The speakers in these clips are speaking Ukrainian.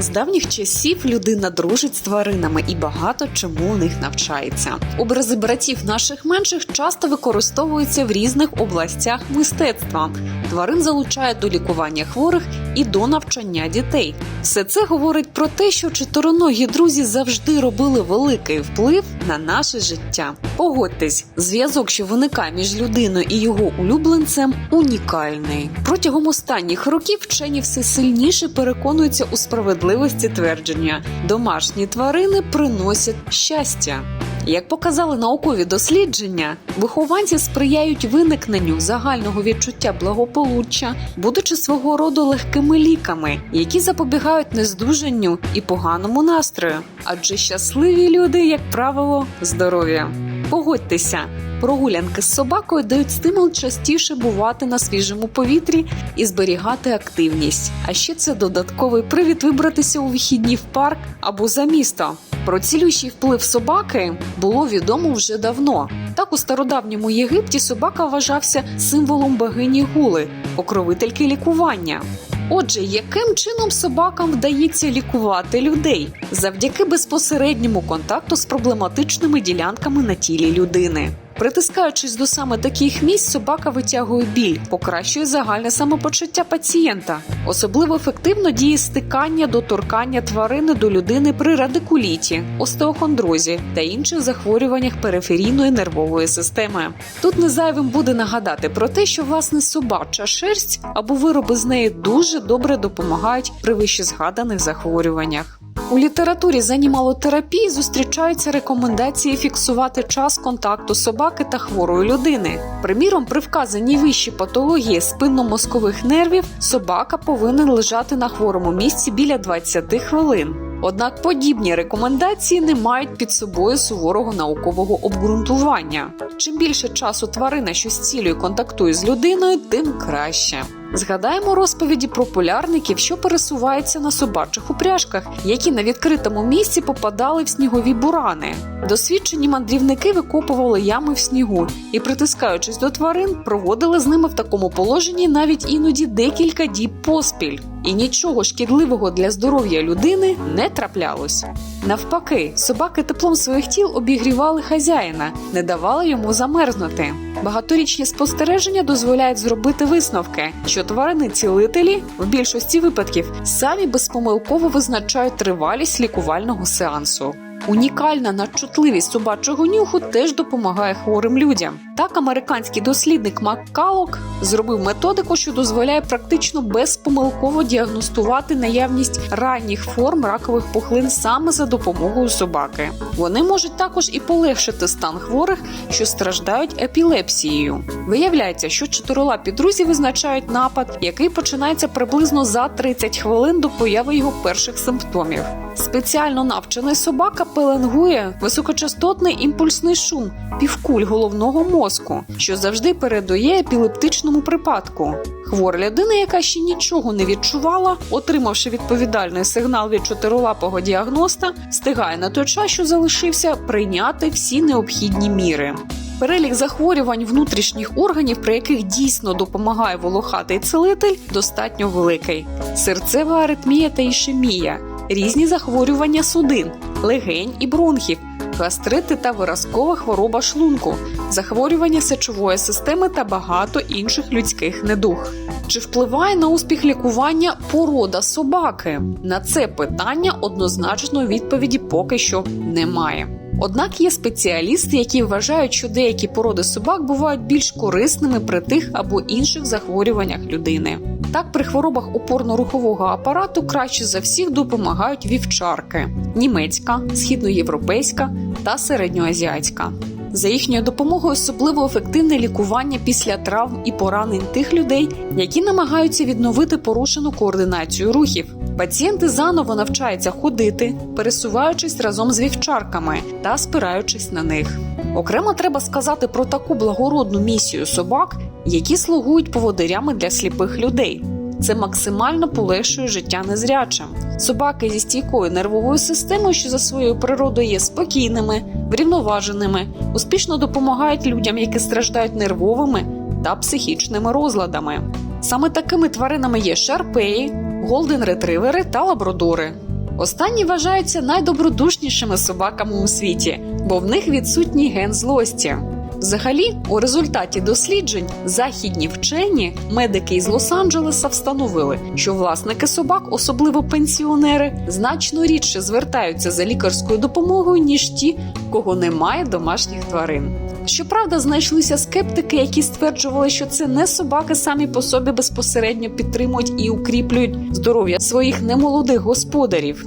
З давніх часів людина дружить з тваринами і багато чому у них навчається. Образи братів наших менших часто використовуються в різних областях мистецтва. Тварин залучають до лікування хворих і до навчання дітей. Все це говорить про те, що чотироногі друзі завжди робили великий вплив на наше життя. Погодьтесь, зв'язок, що виникає між людиною і його улюбленцем, унікальний. Протягом останніх років вчені все сильніше переконуються у справедливості твердження: домашні тварини приносять щастя. Як показали наукові дослідження, вихованці сприяють виникненню загального відчуття благополуччя, будучи свого роду легкими ліками, які запобігають нездужанню і поганому настрою. Адже щасливі люди, як правило, здорові. Погодьтеся, прогулянки з собакою дають стимул частіше бувати на свіжому повітрі і зберігати активність. А ще це додатковий привід вибратися у вихідні в парк або за місто. Про цілющий вплив собаки було відомо вже давно. Так у стародавньому Єгипті собака вважався символом богині Гули, покровительки лікування. Отже, яким чином собакам вдається лікувати людей завдяки безпосередньому контакту з проблематичними ділянками на тілі людини. Притискаючись до саме таких місць, собака витягує біль, покращує загальне самопочуття пацієнта. Особливо ефективно діє стикання доторкання тварини до людини при радикуліті, остеохондрозі та інших захворюваннях периферійної нервової системи. Тут не зайвим буде нагадати про те, що власне собача шерсть або вироби з неї дуже добре допомагають при вищезгаданих захворюваннях. У літературі з анімалотерапії зустрічаються рекомендації фіксувати час контакту собаки та хворої людини. Приміром, при вказаній вищій патології спинномозкових нервів собака повинен лежати на хворому місці біля 20 хвилин. Однак подібні рекомендації не мають під собою суворого наукового обґрунтування. Чим більше часу тварина, що зцілює, контактує з людиною, тим краще. Згадаємо розповіді про полярників, що пересуваються на собачих упряжках, які на відкритому місці попадали в снігові бурани. Досвідчені мандрівники викопували ями в снігу і, притискаючись до тварин, проводили з ними в такому положенні навіть іноді декілька діб поспіль. І нічого шкідливого для здоров'я людини не траплялось. Навпаки, собаки теплом своїх тіл обігрівали хазяїна, не давали йому замерзнути. Багаторічні спостереження дозволяють зробити висновки, що тварини-цілителі в більшості випадків самі безпомилково визначають тривалість лікувального сеансу. Унікальна надчутливість собачого нюху теж допомагає хворим людям. Так, американський дослідник Маккалок зробив методику, що дозволяє практично безпомилково діагностувати наявність ранніх форм ракових пухлин саме за допомогою собаки. Вони можуть також і полегшити стан хворих, що страждають епілепсією. Виявляється, що чотирилапі друзі визначають напад, який починається приблизно за 30 хвилин до появи його перших симптомів. Спеціально навчений собака пеленгує високочастотний імпульсний шум півкуль головного мозку, що завжди передує епілептичному припадку. Хвора людина, яка ще нічого не відчувала, отримавши відповідальний сигнал від чотирилапого діагноста, встигає на той час, що залишився, прийняти всі необхідні міри. Перелік захворювань внутрішніх органів, при яких дійсно допомагає волохатий целитель, достатньо великий: серцева аритмія та ішемія, різні захворювання судин, легень і бронхів, гастрити та виразкова хвороба шлунку, захворювання сечової системи та багато інших людських недуг. Чи впливає на успіх лікування порода собаки? На це питання однозначної відповіді поки що немає. Однак є спеціалісти, які вважають, що деякі породи собак бувають більш корисними при тих або інших захворюваннях людини. Так, при хворобах опорно-рухового апарату краще за всіх допомагають вівчарки: німецька, східноєвропейська та середньоазіатська. За їхньою допомогою особливо ефективне лікування після травм і поранень тих людей, які намагаються відновити порушену координацію рухів. Пацієнти заново навчаються ходити, пересуваючись разом з вівчарками та спираючись на них. Окремо треба сказати про таку благородну місію собак, які слугують поводирями для сліпих людей. Це максимально полегшує життя незрячим. Собаки зі стійкою нервовою системою, що за своєю природою є спокійними, врівноваженими, успішно допомагають людям, які страждають нервовими та психічними розладами. Саме такими тваринами є шарпеї, голден ретривери та лабрадори. Останні вважаються найдобродушнішими собаками у світі, бо в них відсутній ген злості. Взагалі, у результаті досліджень західні вчені, медики із Лос-Анджелеса встановили, що власники собак, особливо пенсіонери, значно рідше звертаються за лікарською допомогою ніж ті, кого немає домашніх тварин. Щоправда, знайшлися скептики, які стверджували, що це не собаки самі по собі безпосередньо підтримують і укріплюють здоров'я своїх немолодих господарів.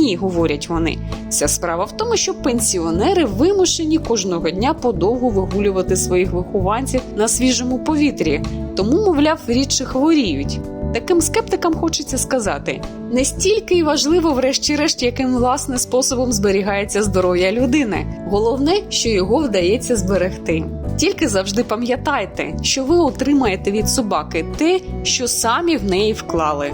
Ні, говорять вони. Ця справа в тому, що пенсіонери вимушені кожного дня подовго вигулювати своїх вихованців на свіжому повітрі, тому, мовляв, рідше хворіють. Таким скептикам хочеться сказати: не стільки й важливо, врешті-решт, яким власне способом зберігається здоров'я людини. Головне, що його вдається зберегти. Тільки завжди пам'ятайте, що ви отримаєте від собаки те, що самі в неї вклали.